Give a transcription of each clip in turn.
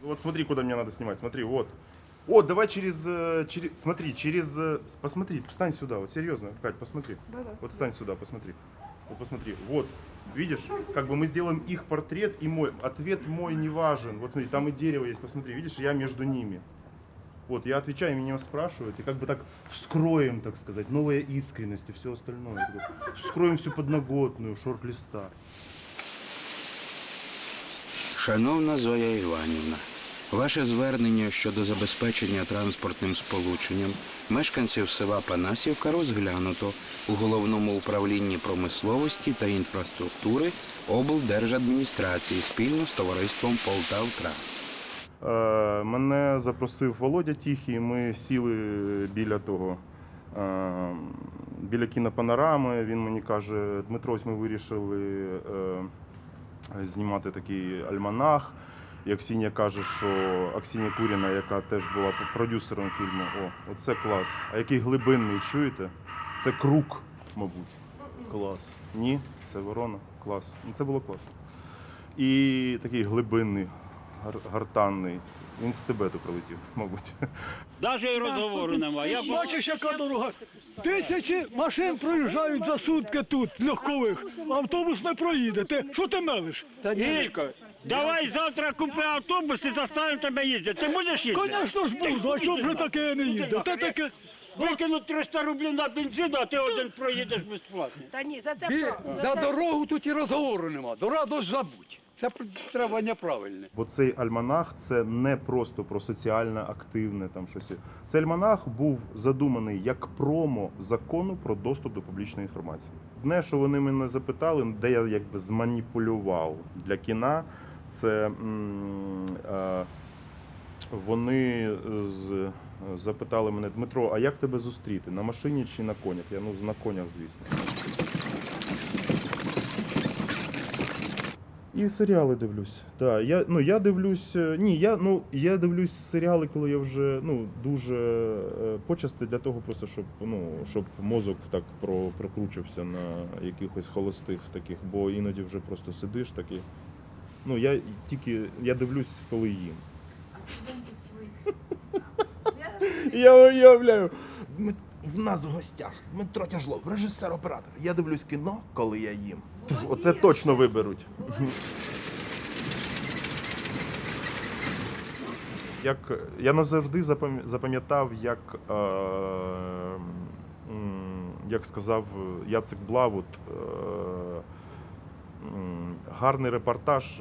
Вот смотри, куда мне надо снимать. Смотри, вот. Вот, давай через, э, через, смотри, через, э, с- посмотри, встань сюда, вот серьезно, Кать, посмотри. Вот встань сюда, посмотри. Вот посмотри, вот, видишь, как бы мы сделаем их портрет и мой. Ответ мой не важен. Вот смотри, там и дерево есть, посмотри, видишь, я между ними. Вот, я отвечаю, меня спрашивают, и как бы так вскроем, так сказать, новая искренность и все остальное. Вскроем всю подноготную, шорт-листа. Шановна Зоя Іванівна, ваше звернення щодо забезпечення транспортним сполученням мешканців села Панасівка розглянуто у головному управлінні промисловості та інфраструктури облдержадміністрації спільно з товариством Полтавтрас. Е, Мене запросив Володя Тихий. Ми сіли біля того, е, біля кінопанорами. Він мені каже: Дмитро, ось ми вирішили е, знімати такий альманах. І Аксінія каже, що Аксінія Куріна, яка теж була продюсером фільму, о, оце клас. А який глибинний, чуєте? Це круг, мабуть. Клас. Ні, це ворона. Клас. Ну, це було класно. І такий глибинний, гар- гартанний. Він з Тибету прилетів, мабуть. Навіть і розговору немає. Я б- Бачиш, яка дорога. Тисячі машин проїжджають за сутки тут, легкових. Автобус не проїде. Ти що ти мелиш? Ілько, давай завтра купи автобус і заставимо тебе їздити. Ти будеш їздити? Звісно ж буду, а чого б вже таке я не їздив? Те таке. Викинуть 300 рублів на бензин, а ти один проїдеш безплатно. Та ні, за це правда. за дорогу тут і розговору нема. Дорога до забудь. Це треба неправильне. Бо цей альманах це не просто про соціально активне там щось. Цей альманах був задуманий як промо закону про доступ до публічної інформації. Одне, що вони мене запитали, де я якби зманіпулював для кіна, це м, е, вони з, запитали мене, Дмитро, а як тебе зустріти? На машині чи на конях? Я ну на конях, звісно. І серіали дивлюсь. Так, я, ну, я дивлюсь. е, Ні, я, ну, я дивлюсь серіали, коли я вже ну, дуже е, почасти для того, просто, щоб, ну, щоб мозок так про, прокручився на якихось холостих таких, бо іноді вже просто сидиш такий. Ну, я тільки я дивлюсь, коли їм. Я уявляю. В нас в гостях Дмитро Тяжлов, режисер-оператор. Я дивлюсь кіно, коли я їм. Тож, Оце точно виберуть. Як я назавжди запам'ятав, як, е, як сказав Яцек Блавут, е, гарний репортаж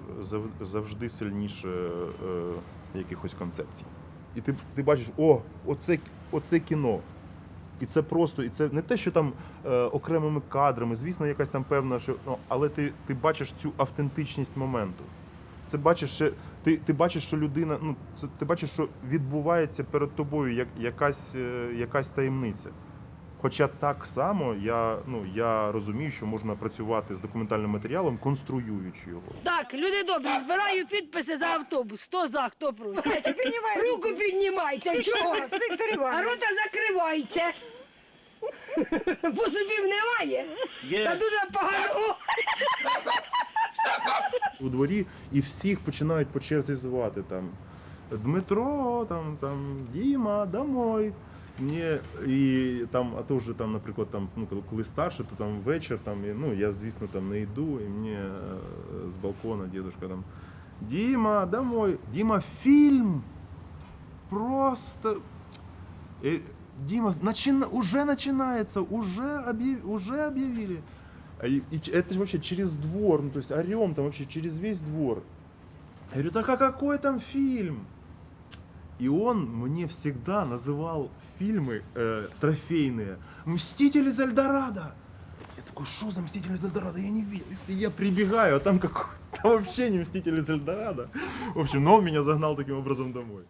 завжди сильніше е, якихось концепцій. І ти, ти бачиш, о, оце, оце кіно. І це просто, і це не те, що там е, окремими кадрами, звісно, якась там певна, що ну, але ти, ти бачиш цю автентичність моменту. Це бачиш, що ти, ти бачиш, що людина, ну це ти бачиш, що відбувається перед тобою як, якась, е, якась таємниця. Хоча так само я, ну, я розумію, що можна працювати з документальним матеріалом, конструюючи його. Так, люди добрі, збираю підписи за автобус. Хто за, хто проти. Руку піднімайте. Чого? А рота закривайте. Бо зубів немає. Та дуже погано. У дворі і всіх починають по черзі звати там Дмитро, там, там Діма, домой. Мені і там, а то вже там, наприклад, там, ну, коли- коли старше, то там вечір, там, і, ну, я, звісно, там не йду, і мені е, з балкона дідушка там Діма, домой. Діма, фільм. Просто. Э, Дима, начина... уже начинается, уже, объяв... уже объявили. А и- и ч- это же вообще через двор, ну то есть орем там вообще через весь двор. Я говорю, так а какой там фильм? И он мне всегда называл фильмы э, трофейные. «Мстители из Эльдорадо». Я такой, что за «Мстители из Эльдорадо»? Я не видел. Если я прибегаю, а там какой там вообще не «Мстители из Эльдорадо». В общем, но он меня загнал таким образом домой.